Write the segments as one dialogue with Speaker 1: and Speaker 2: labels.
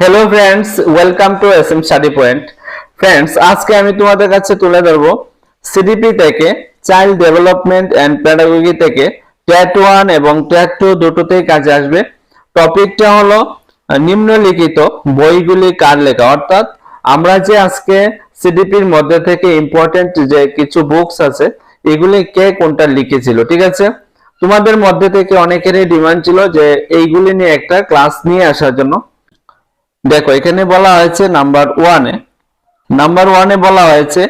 Speaker 1: Hello friends welcome to S M study point friends আজকে আমি তোমাদের কাছে তুলে ধরবো সিডিপি থেকে চাইল্ড ডেভেলপমেন্ট অ্যান্ড প্যাডাগোগি থেকে ট্যাট ওয়ান এবং ট্যাট টু দুটোতেই কাজে আসবে। টপিকটা হলো নিম্নলিখিত বইগুলি কার লেখা? অর্থাৎ আমরা যে আজকে সিডিপির মধ্যে থেকে ইম্পর্টেন্ট যে কিছু বুকস আছে, এগুলি কে কোনটা লিখেছিল, ঠিক আছে? তোমাদের মধ্যে থেকে অনেকেরই ডিমান্ড ছিল যে এইগুলি নিয়ে একটা ক্লাস নিয়ে আসার জন্য। দেখো, এখানে বলা হয়েছে নাম্বার ওয়ানে নাম্বার ওয়ানে বলা হয়েছে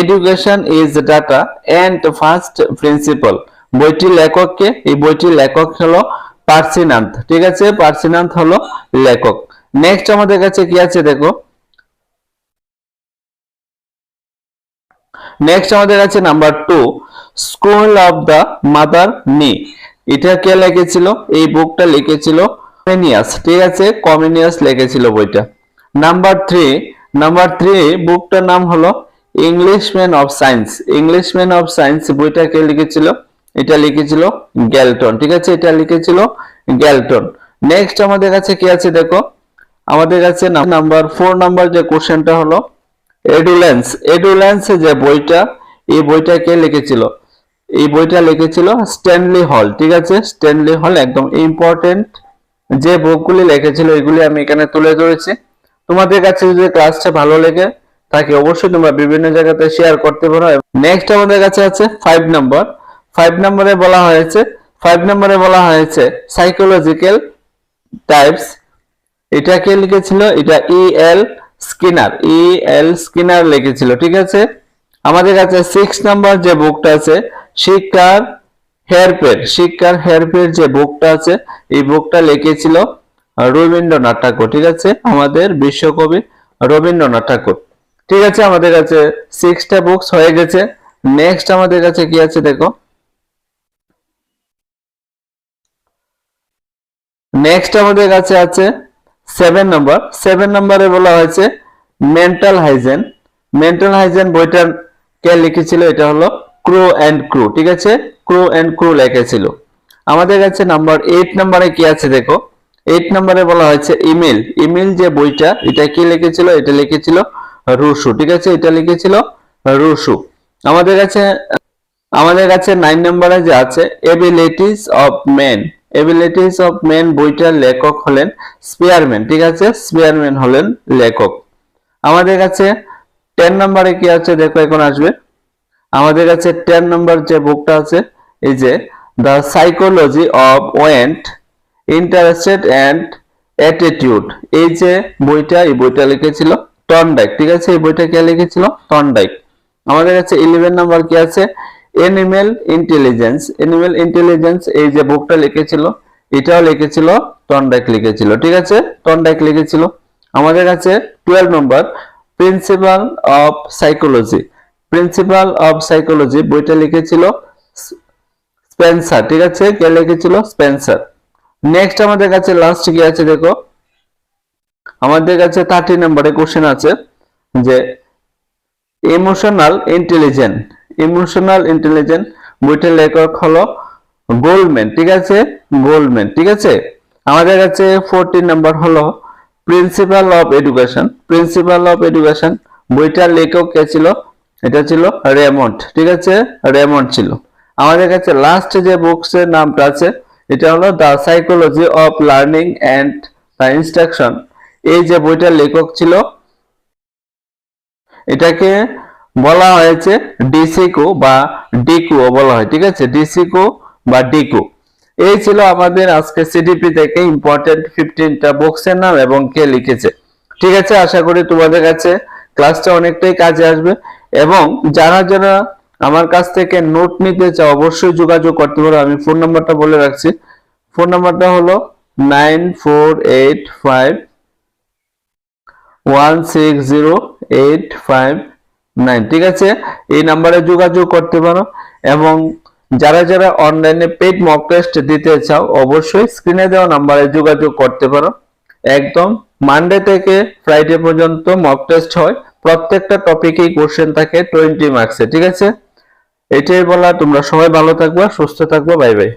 Speaker 1: education is data and first principle বইটির লেখককে, এই বইটির লেখক হলো পার্সিনান্থ। ঠিক আছে? পার্সিনান্থ হলো লেখক। নেক্সট আমাদের কাছে কি আছে দেখো? নেক্সট আমাদের কাছে number two school of the mother knee. এটা কে লিখেছিল? এই বুকটা লিখেছিল কমিনিয়াস ঠিক আছে? কমিনিয়াস লিখেছিল বইটা। নাম্বার থ্রি নাম্বার থ্রি বুকটার নাম হলো Englishman of science Englishman of science বইটা কে লিখেছিল? এটা লিখেছিল গ্যালটন ঠিক আছে? এটা লিখেছিল গ্যালটন নেক্সট আমাদের কাছে কি আছে দেখো? আমাদের কাছে নাম্বার ফোর নাম্বার যে কোশ্চেনটা হলো এডুলেন্স এডুলেন্স যে বইটা, এই বইটা কে লিখেছিল? এই বইটা লিখেছিল স্ট্যানলি হল ঠিক আছে? স্ট্যানলি হল একদম ইম্পর্টেন্ট যে বুকগুলি লিখেছিল এগুলি আমি এখানে তুলে ধরেছি। তোমাদের কাছে যদি ক্লাসটা ভালো লেগে থাকে, অবশ্যই তোমরা বিভিন্ন জায়গাতে শেয়ার করতে পারো। নেক্সট আমাদের কাছে আছে ফাইভ নম্বর ফাইভ নম্বরে বলা হয়েছে ফাইভ নম্বরে বলা হয়েছে সাইকোলজিক্যাল টাইপস এটা কে লিখেছিল? এটা ই এল স্কিনার ই এল স্কিনার লিখেছিল, ঠিক আছে? আমাদের কাছে সিক্স নাম্বার যে বুকটা আছে, শিক্ষার হেয়ারপের শিক্ষার হেয়ারপের যে বুকটা আছে, এই বুকটা লিখেছিল রবীন্দ্রনাথ ঠাকুর, ঠিক আছে? আমাদের বিশ্বকবি রবীন্দ্রনাথ ঠাকুর। ঠিক আছে, আমাদের কাছে সিক্সটা বুকস হয়ে গেছে। নেক্সট আমাদের কাছে কি আছে দেখো? নেক্সট আমাদের কাছে আছে সেভেন নাম্বার সেভেন নাম্বারে বলা হয়েছে মেন্টাল হাইজেন মেন্টাল হাইজেন বইটার কে লিখেছিল? এটা হলো ক্রু অ্যান্ড ক্রু ঠিক আছে? ক্রু অ্যান্ড ক্রু লিখেছিল আমাদের কাছে নাম্বার এইট নাম্বারে কি আছে দেখো? এইট নাম্বারে বলা হয়েছে ইমেল ইমেল যে বইটা, এটা কি লিখেছিল? এটা লিখেছিল রুশু, ঠিক আছে? এটা লিখেছিল রুশু। আমাদের কাছে আমাদের কাছে নাইন নম্বরে যে আছে abilities of men abilities of men বইটার লেখক হলেন স্পেয়ারম্যান ঠিক আছে? স্পেয়ারম্যান হলেন লেখক। আমাদের কাছে টেন নম্বরে কি আছে দেখো, এখন আসবে। আমাদের কাছে টেন নম্বর যে বুকটা আছে, এই যে the psychology of want interested and attitude এই যে বইটা, এই বইটা লিখেছিল টনডাইক ঠিক আছে? এই বইটা কে লিখেছিল? টনডাইক আমাদের কাছে ইলেভেন নাম্বার কি আছে? এনিমেল ইন্টেলিজেন্স এনিমেল ইন্টেলিজেন্স এই যে বুকটা লিখেছিল, এটাও লিখেছিল টনডাইক লিখেছিল। ঠিক আছে? টনডাইক লিখেছিল। আমাদের কাছে twelve number principle of psychology principle of psychology বইটা লিখেছিল স্পেন্সার ঠিক আছে? কে লিখেছিল? স্পেন্সার নেক্সট আমাদের কাছে লাস্ট কি আছে দেখো? আমাদের কাছে থার্টি নম্বরে কোশ্চেন আছে যে ইমোশনাল ইন্টেলিজেন্ট ইমোশনাল ইন্টেলিজেন্ট বইটার লেখক হলো গোল্ডম্যান ঠিক আছে? গোল্ডম্যান ঠিক আছে? আমাদের কাছে ফোরটিন নাম্বার হলো principle of education principle of education বইটার লেখক কে ছিল? এটা ছিল রেমন্ড ঠিক আছে? রেমন্ড ছিল। আমাদের কাছে লাস্ট যে বুকসের নামটা আছে, এটা হলো the psychology of learning and the instruction এই যে বইটার লেখক ছিল, এটাকে বলা হয়েছে ডিসিকো বা ডিকো বলা হয়, ঠিক আছে? ডিসিকো বা ডিকো এই ছিল আমাদের আজকে সিডিপি থেকে ইম্পর্টেন্ট ফিফটিনটা বুকসের নাম এবং কে লিখেছে। ঠিক আছে? আশা করি তোমাদের কাছে ক্লাসটা অনেকটাই কাজে আসবে। এবং যারা যারা আমার কাছ থেকে নোট নিতে চাও, অবশ্যই যোগাযোগ করতে পারো। আমি ফোন নাম্বারটা বলে রাখছি। ফোন নাম্বারটা হলো nine four eight five one six zero eight five nine ঠিক আছে? এই নাম্বারে যোগাযোগ করতে পারো এবং যারা যারা অনলাইনে পেড মক টেস্ট দিতে চাও, অবশ্যই স্ক্রিনে দেওয়া নাম্বারে যোগাযোগ করতে পারো। একদম মানডে থেকে ফ্রাইডে পর্যন্ত মক টেস্ট হয়। প্রত্যেকটা টপিকেই কোশ্চেন থাকে টোয়েন্টি মার্কসে ঠিক আছে? এটাই বলা, তোমরা সবাই ভালো থাকবা, সুস্থ থাকবা বাই বাই